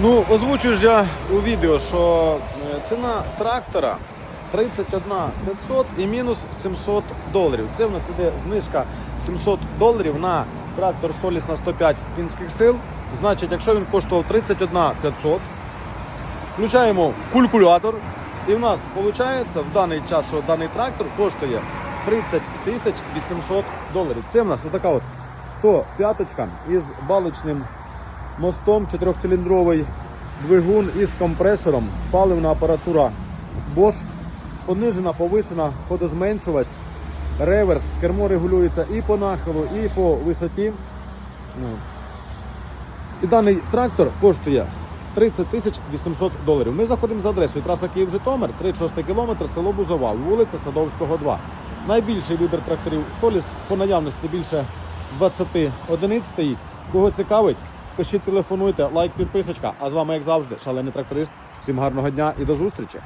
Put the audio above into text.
Ну, озвучую ж я у відео, що е, ціна трактора 31 500 і мінус 700 доларів. Це в нас іде знижка 700 доларів на трактор Соліс на 105 кінських сил. Значить, якщо він коштував 31 500, включаємо калькулятор, і в нас виходить в даний час, що даний трактор коштує 30 тисяч 800 доларів. Це в нас отака от 105 із балочним мостом, чотирьохциліндровий двигун із компресором, паливна апаратура Bosch, понижена, повишена, ходозменшувач, реверс, кермо регулюється і по нахилу, і по висоті. Ну. І даний трактор коштує 30 тисяч 800 доларів. Ми знаходимо за адресою траса Київ-Житомир, 36 кілометр, село Бузовал, вулиця Садовського, 2. Найбільший вибір тракторів Соліс по наявності більше 20 одиниць стоїть. Кого цікавить, пишіть, телефонуйте, лайк, підписочка. А з вами, як завжди, шалений тракторист. Всім гарного дня і до зустрічі!